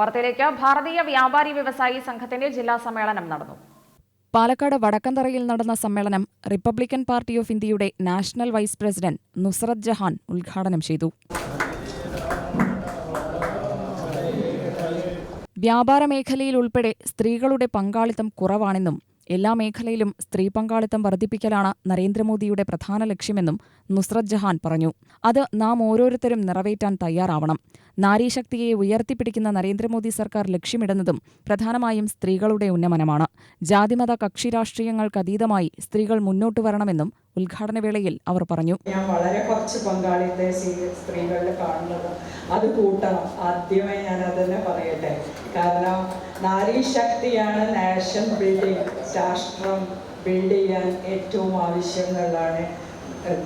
വാർത്തയിലേക്ക് ഭാരതീയ വ്യാപാരി വ്യവസായി സംഘത്തിന്റെ ജില്ലാ സമ്മേളനം നടന്നു. പാലക്കാട് വടക്കന്തറയിൽ നടന്ന സമ്മേളനം റിപ്പബ്ലിക്കൻ പാർട്ടി ഓഫ് ഇന്ത്യയുടെ national vice president Nusrat Jahan ഉദ്ഘാടനം ചെയ്തു. വ്യാപാര മേഖലയിൽ ഉൾപ്പെടെ സ്ത്രീകളുടെ പങ്കാളിത്തം കുറവാണെന്നും എല്ലാ മേഖലയിലും സ്ത്രീ പങ്കാളിത്തം വർദ്ധിപ്പിക്കലാണ് നരേന്ദ്രമോദിയുടെ പ്രധാന ലക്ഷ്യമെന്നും നുസ്രത് ജഹാൻ പറഞ്ഞു. അത് നാം ഓരോരുത്തരും നിറവേറ്റാൻ തയ്യാറാവണം. നാരീശക്തിയെ ഉയർത്തിപ്പിടിക്കുന്ന നരേന്ദ്രമോദി സർക്കാർ ലക്ഷ്യമിടുന്നതും പ്രധാനമായും സ്ത്രീകളുടെ ഉന്നമനമാണ്. ജാതിമത കക്ഷി രാഷ്ട്രീയങ്ങൾക്കതീതമായി സ്ത്രീകൾ മുന്നോട്ടു വരണമെന്നും ഉദ്ഘാടനവേളയിൽ അവർ പറഞ്ഞു. ഞാൻ വളരെ കുറച്ച് പങ്കാളിത്തെ സ്ത്രീ- സ്ത്രീകളിൽ കാണുന്നത്. അത് കൂട്ടണം. ആദ്യമേ ഞാൻ അതന്നെ പറയട്ടെ. കാരണം നാരീശക്തിയാണ് നാഷൻ ബിൽഡിംഗ്. രാഷ്ട്രം ബിൽഡ് ചെയ്യാൻ ഏറ്റവും ആവശ്യം എന്നുള്ളതാണ്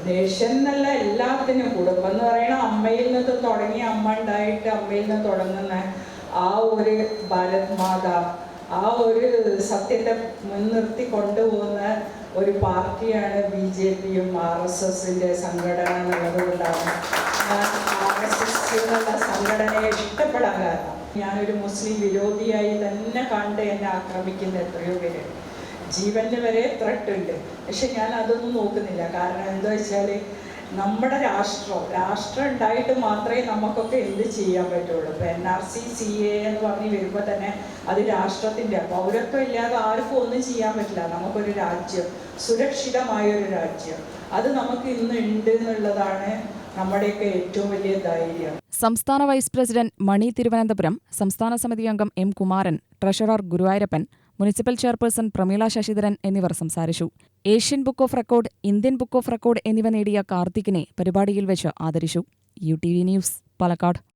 നേഷൻ എന്നല്ല എല്ലാത്തിനും. കുടുംബം എന്ന് പറയുന്ന അമ്മയിൽ നിന്ന് തുടങ്ങി അമ്മ ഉണ്ടായിട്ട് അമ്മയിൽ നിന്ന് തുടങ്ങുന്ന ആ ഒരു ഭാരത് മാതാ ആ ഒരു സത്യത്തെ മുൻനിർത്തി കൊണ്ടുപോകുന്ന ഒരു പാർട്ടിയാണ് ബി ജെ പിയും ആർ എസ് എസിന്റെ സംഘടന എന്നുള്ളത് കൊണ്ടാണ് ഞാൻ ആർ എസ് എസ് എന്നുള്ള സംഘടനയെ ഇഷ്ടപ്പെടാൻ കാരണം. ഞാനൊരു മുസ്ലിം വിരോധിയായി തന്നെ കണ്ട് എന്നെ ആക്രമിക്കുന്ന എത്രയോ പേര്. ജീവന് വരെ ത്രട്ടുണ്ട്. പക്ഷെ ഞാൻ അതൊന്നും നോക്കുന്നില്ല. കാരണം എന്താ വെച്ചാൽ നമ്മുടെ രാഷ്ട്രം രാഷ്ട്രം ഉണ്ടായിട്ട് മാത്രമേ നമുക്കൊക്കെ എന്ത് ചെയ്യാൻ പറ്റുള്ളൂ. ഇപ്പം N R C C A എന്ന് പറഞ്ഞ് വരുമ്പോൾ തന്നെ അത് രാഷ്ട്രത്തിന്റെ പൗരത്വം ഇല്ലാതെ ആർക്കും ഒന്നും ചെയ്യാൻ പറ്റില്ല. നമുക്കൊരു രാജ്യം സുരക്ഷിതമായ ഒരു രാജ്യം. അത് നമുക്ക് ഇന്ന് ഉണ്ട് എന്നുള്ളതാണ് നമ്മുടെയൊക്കെ ഏറ്റവും വലിയ ധൈര്യം. സംസ്ഥാന വൈസ് പ്രസിഡന്റ് മണി തിരുവനന്തപുരം സംസ്ഥാന സമിതി അംഗം M Kumaran treasurer Guruvayoorappan municipal chairperson Prameela Sasidharan എന്നിവർ സംസാരിച്ചു. Asian book of record Indian book of record എന്നിവ നേടിയ കാർത്തികിനെ പരിപാടിയിൽ വെച്ച് ആദരിച്ചു. U T V news Palakkad.